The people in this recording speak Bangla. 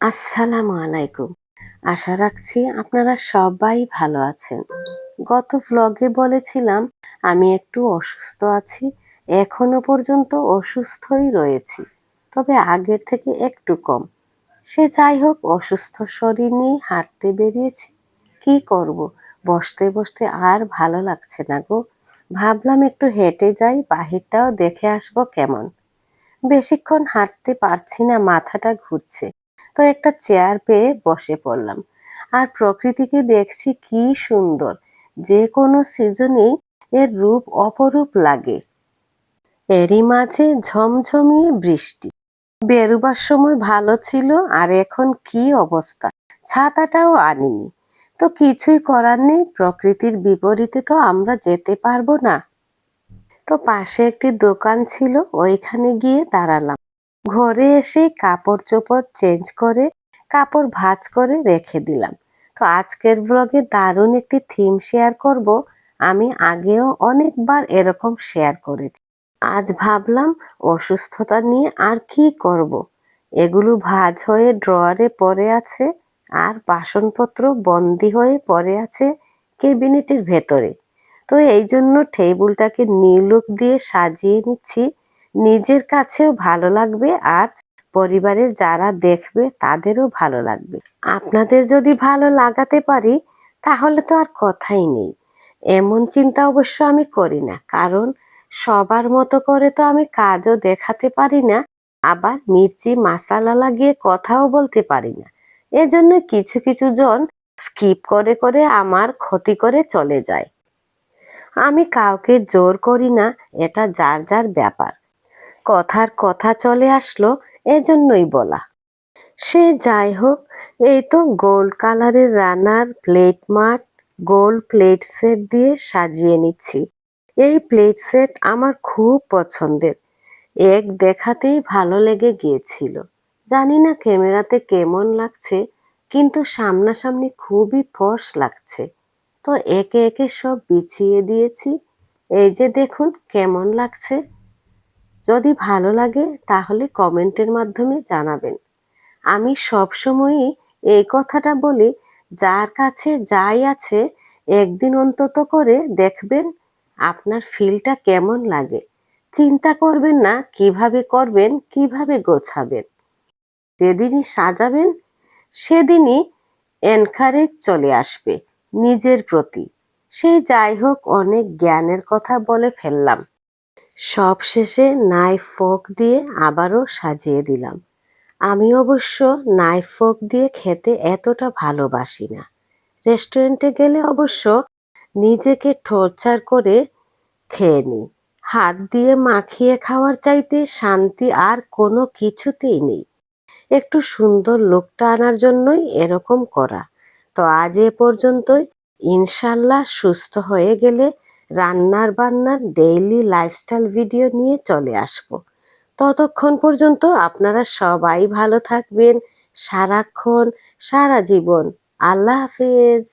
আসসালামু আলাইকুম। আশা রাখছি আপনারা সবাই ভালো আছেন। গত ভ্লগে বলেছিলাম, আমি একটু অসুস্থ আছি, এখনও পর্যন্ত অসুস্থই রয়েছি, তবে আগের থেকে একটু কম। সে যাই হোক, অসুস্থ শরীর নিয়ে হাঁটতে বেরিয়েছি, কি করব? বসতে বসতে আর ভালো লাগছে না গো। ভাবলাম একটু হেঁটে যাই, বাহিরটাও দেখে আসব কেমন। বেশিক্ষণ হাঁটতে পারছি না, মাথাটা ঘুরছে। তো একটা চেয়ার পেয়ে বসে পড়লাম। আর প্রকৃতিকে দেখছি কি সুন্দর, যে কোনো সিজনেই এর রূপ অপরূপ লাগে। এরই মাঝে ঝমঝমিয়ে বৃষ্টি। বেরুবার সময় ভালো ছিল, আর এখন কি অবস্থা? ছাতাটাও আনিনি। তো কিছুই করার নেই, প্রকৃতির বিপরীতে তো আমরা যেতে পারব না। তো পাশে একটি দোকান ছিল, ওইখানে গিয়ে দাঁড়ালাম। ঘরে এসে কাপড় চোপড় চেঞ্জ করে, কাপড় ভাঁজ করে রেখে দিলাম। তো আজকের ব্লগে দারুণ একটি থিম শেয়ার করব। আমি আগেও অনেকবার এরকম শেয়ার করেছি। আজ ভাবলাম অসুস্থতা নিয়ে আর কি করব। এগুলো ভাজ হয়ে ড্রয়ারে পড়ে আছে, আর বাসনপত্র বন্দি হয়ে পড়ে আছে কেবিনেটের ভেতরে। তো এই জন্য টেবিলটাকে নীলুক দিয়ে সাজিয়ে নিচ্ছি। নিজের কাছেও ভালো লাগবে আর পরিবারের যারা দেখবে তাদেরও ভালো লাগবে। আপনাদের যদি ভালো লাগাতে পারি, তাহলে তো আর কথাই নেই। এমন চিন্তা অবশ্য আমি করি না, কারণ সবার মতো করে তো আমি কাজও দেখাতে পারি না, আবার মির্চি মাসালা লাগিয়ে কথাও বলতে পারি না। এজন্য কিছু কিছু জন স্কিপ করে করে আমার ক্ষতি করে চলে যায়। আমি কাউকে জোর করি না, এটা যার যার ব্যাপার। কথার কথা চলে আসলো এজন্যই বলা। সে যাই হোক, এই তো গোল্ড কালারের runner, plate mat gold plate set দিয়ে সাজিয়ে নিচ্ছি। এই প্লেট সেট আমার খুব পছন্দের। এক দেখাতেই ভালো লেগে গিয়েছিল। জানি না ক্যামেরাতে কেমন লাগছে, কিন্তু সামনাসামনি খুবই ফস লাগছে। তো একে একে সব বিছিয়ে দিয়েছি। এই যে দেখুন, কেমন লাগছে। যদি ভালো লাগে, তাহলে কমেন্টের মাধ্যমে জানাবেন। আমি সবসময়ই এই কথাটা বলি, যার কাছে যাই আছে, একদিন অন্তত করে দেখবেন আপনার ফিলটা কেমন লাগে। চিন্তা করবেন না কীভাবে করবেন, কীভাবে গোছাবেন। যেদিনই সাজাবেন, সেদিনই এনকারেজ চলে আসবে নিজের প্রতি। সেই যাই হোক, অনেক জ্ঞানের কথা বলে ফেললাম। সব শেষে নাইফ ফোক দিয়ে আবারও সাজিয়ে দিলাম। আমি অবশ্য নাইফ ফোক দিয়ে খেতে এতটা ভালোবাসি না। রেস্টুরেন্টে গেলে অবশ্য নিজেকে টর্চার করে খেয়ে নিই। হাত দিয়ে মাখিয়ে খাওয়ার চাইতে শান্তি আর কোনো কিছুতেই নেই। একটু সুন্দর লোকটা আনার জন্যই এরকম করা। তো আজ এ পর্যন্তই। ইনশাল্লাহ সুস্থ হয়ে গেলে রান্নার বান্নার ডেইলি লাইফস্টাইল ভিডিও নিয়ে চলে আসব। ততক্ষণ পর্যন্ত আপনারা সবাই ভালো থাকবেন, সারাক্ষণ, সারা জীবন। আল্লাহ হাফেজ।